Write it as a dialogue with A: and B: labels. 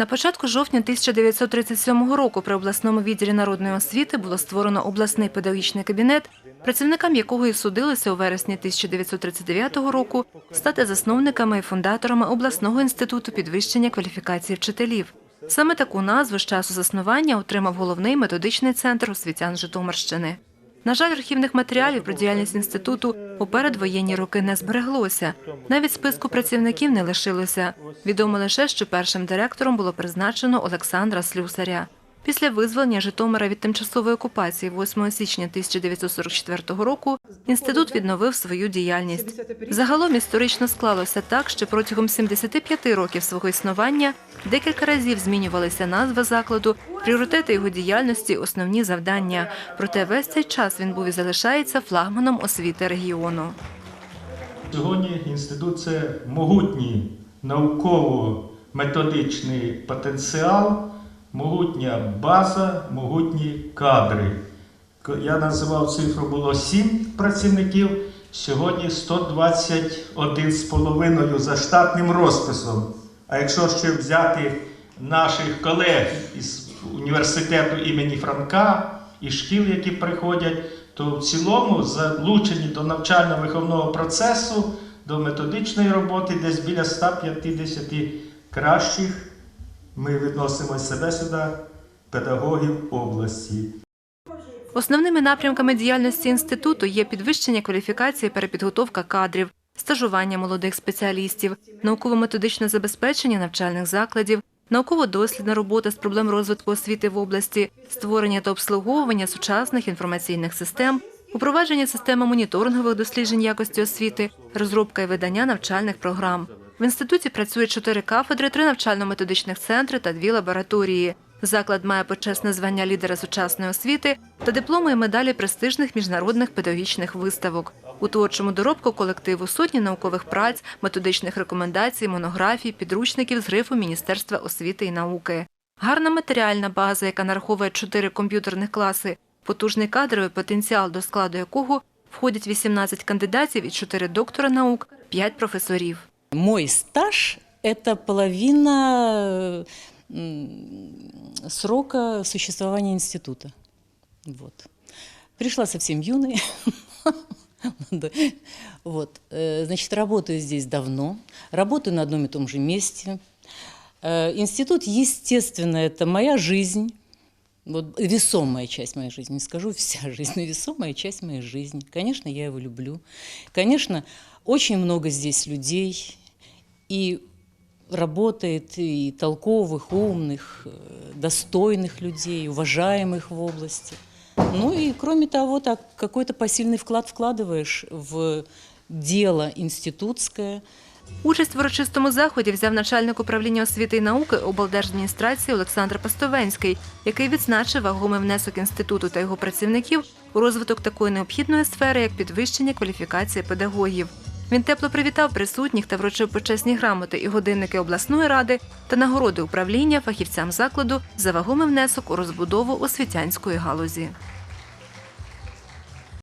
A: На початку жовтня 1937 року при обласному відділі народної освіти було створено обласний педагогічний кабінет, працівникам якого і судилося у вересні 1939 року стати засновниками і фундаторами обласного інституту підвищення кваліфікації вчителів. Саме таку назву з часу заснування отримав головний методичний центр освітян Житомирщини. На жаль, архівних матеріалів про діяльність інституту у передвоєнні роки не збереглося. Навіть списку працівників не лишилося. Відомо лише, що першим директором було призначено Олександра Слюсаря. Після визволення Житомира від тимчасової окупації 8 січня 1944 року інститут відновив свою діяльність. Загалом історично склалося так, що протягом 75 років свого існування декілька разів змінювалися назви закладу, пріоритети його діяльності, основні завдання. Проте весь цей час він був і залишається флагманом освіти регіону.
B: Сьогодні інститут це могутній науково-методичний потенціал, могутня база, могутні кадри. Я називав цифру, було 7 працівників, сьогодні 121 з половиною за штатним розписом. А якщо ще взяти наших колег із університету імені Франка і шкіл, які приходять, то в цілому залучені до навчально-виховного процесу, до методичної роботи десь біля 150 кращих. Ми відносимо себе сюди педагогів області.
A: Основними напрямками діяльності інституту є підвищення кваліфікації, перепідготовка кадрів, стажування молодих спеціалістів, науково-методичне забезпечення навчальних закладів, науково-дослідна робота з проблем розвитку освіти в області, створення та обслуговування сучасних інформаційних систем, упровадження системи моніторингових досліджень якості освіти, розробка і видання навчальних програм. В інституті працює чотири кафедри, три навчально-методичних центри та дві лабораторії. Заклад має почесне звання лідера сучасної освіти та дипломи і медалі престижних міжнародних педагогічних виставок. У творчому доробку колективу сотні наукових праць, методичних рекомендацій, монографій, підручників з грифу Міністерства освіти і науки. Гарна матеріальна база, яка нараховує чотири комп'ютерних класи, потужний кадровий потенціал, до складу якого входять 18 кандидатів і 4 доктора наук, 5 професорів.
C: Мой стаж – это половина м, срока существования института. Вот. Пришла совсем юной. Вот. Э, Значит, работаю здесь давно, работаю на одном и том же месте. Э, Институт, естественно, это моя жизнь, вот весомая часть моей жизни, не скажу вся жизнь, но весомая часть моей жизни. Конечно, я его люблю. Конечно, очень много здесь людей, и работает и толковых, умных, э, достойных людей, уважаемых в области. Ну и кроме того, так какой-то посильный вклад вкладываешь в дело институтское,
A: Участь в урочистому заході взяв начальник управління освіти і науки облдержадміністрації Олександр Пастовенський, який відзначив вагомий внесок інституту та його працівників у розвиток такої необхідної сфери, як підвищення кваліфікації педагогів. Він тепло привітав присутніх та вручив почесні грамоти і годинники обласної ради та нагороди управління фахівцям закладу за вагомий внесок у розбудову освітянської галузі.